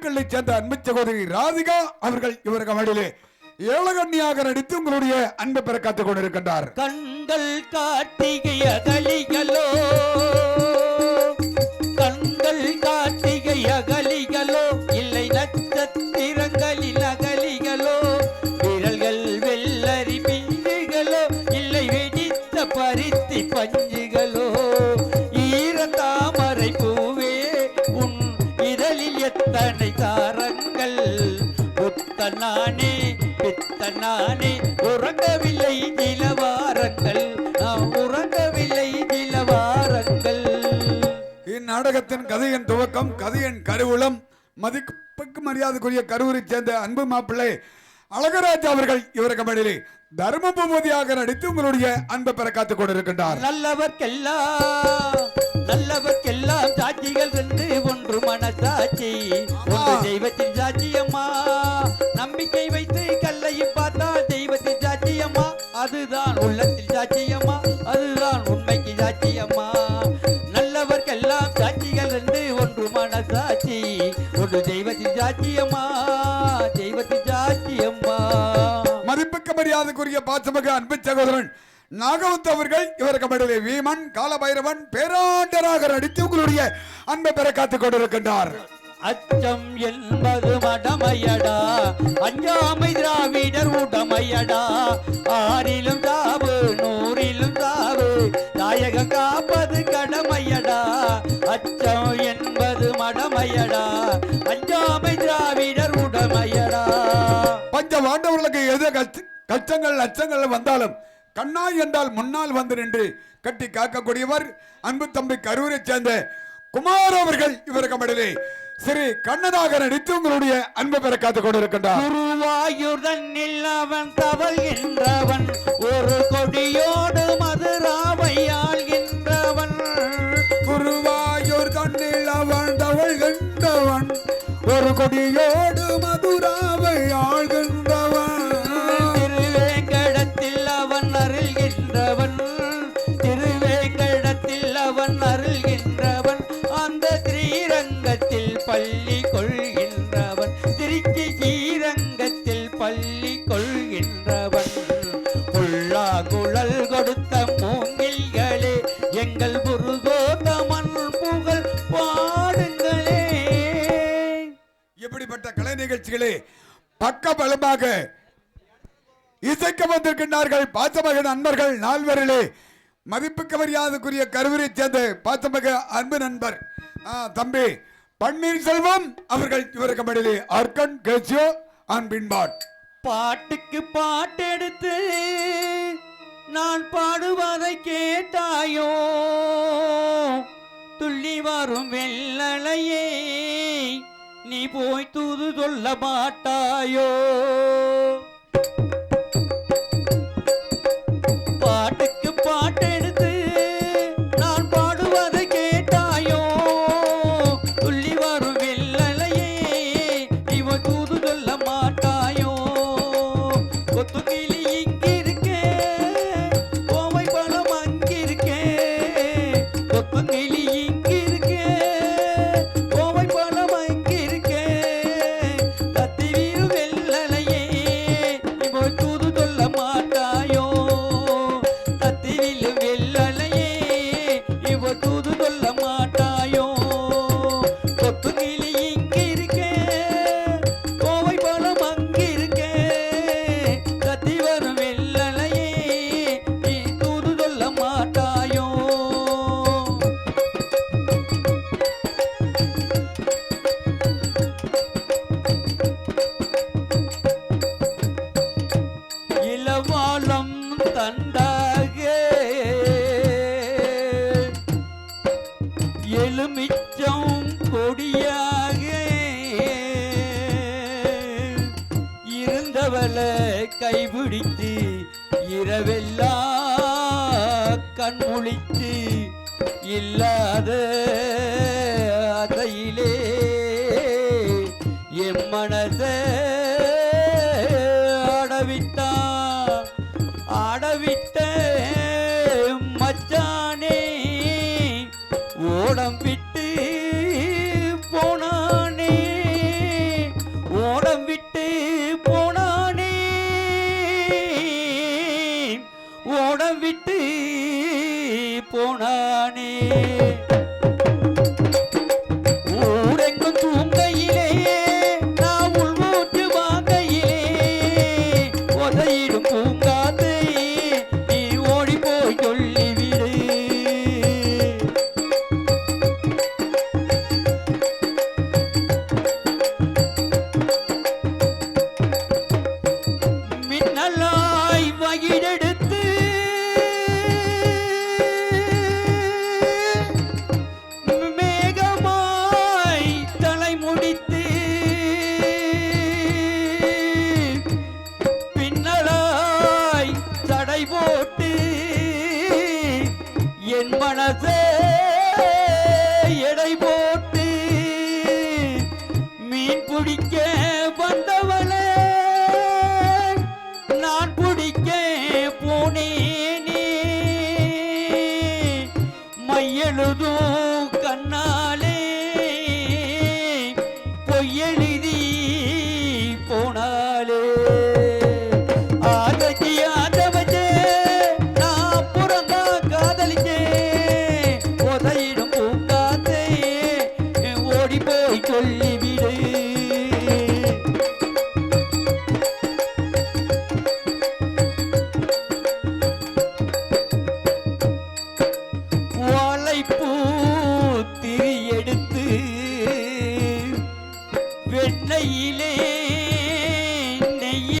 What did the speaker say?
திண்டுக்கல்லை சேர்ந்த அன்பு சகோதரி ராதிகா அவர்கள் இவருக்கு வழியிலே ஏழகண்ணியாக நடித்து உங்களுடைய அன்பை பெற காத்துக் கொண்டிருக்கின்றார். கண்கள் கார்த்திகை அகலிகளோ பித்தனானே உறங்கவில்லை நிலவாரங்கள் நாம் உறங்கவில்லை நிலவாரங்கள் இந்நாடகத்தின் கதையின் துவக்கம் கதையின் கருவூலம் மதிப்புக்கு மரியாதைக்குரிய கரூரை சேர்ந்த அன்பு மாப்பிள்ளை அழகராஜ் அவர்கள் இவருக்கு வழியிலே தர்மபூபதியாக நடித்து உங்களுடைய அன்பை பெற காத்துக் கொண்டிருக்கின்றார். நல்லவர்க்கெல்லாம் நல்லவர்க்கெல்லாம் சாட்சிகள் ரெண்டு ஒன்று மனசாட்சி ஒன்று தெய்வத்தின் சாட்சியம்மா உள்ளத்தில் சாட்சியம்மா. அதுதான் உண்மைக்கு சாட்சியம்மா. நல்லவர்க்கெல்லாம் சாட்சிகள் என்று ஒன்று மன சாட்சி ஒன்று தெய்வத்தின் சாட்சியம்மா. தெய்வத்தின் சாட்சியம்மா. மதிப்புக்கு மரியாதைக்குரிய பாசமிக அன்பு சகோதரன் நாகவத் அவர்கள் இவருக்கு மடியிலே வீமன் காலபைரவன் பேராண்டராக நடித்து உங்களுடைய அன்பை பெற காத்துக் கொண்டிருக்கின்றார். அச்சம் என்பது மடமையடா அஞ்சாமை திராவிடர் உடமையடா. ஆறிலும் தாவு நூறிலும் தாவு தாயகம் காப்பது கடமையடா. அச்சம் என்பது மடமையடா அஞ்சாமை திராவிடர் உடமையடா. பஞ்ச வாண்டவர்களுக்கு எது கச்சங்கள் அச்சங்கள் வந்தாலும் கண்ணாய் என்றால் முன்னால் வந்து நின்று கட்டி காக்கக்கூடியவர் அன்பு தம்பி கரூரை சேர்ந்த குமார் அவர்கள் இவருக்கு மடியிலே ஸ்ரீ கண்ணனாக நடித்து உங்களுடைய அன்பை பெற காத்துக் கொண்டிருக்கின்றார். குருவாயூர் தன்னில் அவன் தவழ்கின்றவன் ஒரு கொடியோடு ஆள்கின்றவன் குருவாயூர் தன்னில் அவன் தவழ்கின்றவன் ஒரு கொடியோடு ஸ்ரீரங்கத்தில் பள்ளி கொள்கின்றவன். புல்லாங்குழல் கொடுத்த மூங்கில்களே எங்கள் புருகோத்தமன் புகழ் பாடுங்களே. இப்படிப்பட்ட கலை நிகழ்ச்சிகளே பக்க பலமாக இசைக்க வந்திருக்கின்றார்கள் பாசமக நண்பர்கள் நால்வரிலே. மதிப்புக்கு மரியாதைக்குரிய கருவறை சேர்ந்த பாசமக அன்பு நண்பர் ஆ, தம்பி பன்னீர்செல்வம் அவர்கள் இவருக்கு மடியிலே அர்கன் கேசியோ அன்பின்பாட் பாட்டுக்கு பாட்டெடுத்து நான் பாடுவதை கேட்டாயோ? துள்ளி வரும் வெள்ளலையே நீ போய் தூது சொல்ல மாட்டாயோ? கொடியாக இருந்தவள கைபிடித்து இரவெல்லாம் கண்முழித்து இல்லாத அதையிலே எம் மனதை ஆடவிட்டா ஆடவிட்ட மச்சானே ஓடம் விட்டு ஓடம் விட்டு போனானே. ஊரெங்கும் தூங்கையிலே நான் உள்மூற்று வாங்கையிலே உதையிடும் பிடிக்க வந்தவளே. நான் பிடிக்க போனேனே. மையெழுதும் கண்ணாலே. பொய்யெழுதி போனாலே. ஆதச்சி ஆதவச்சே நான் புறந்தா காதலிச்சே.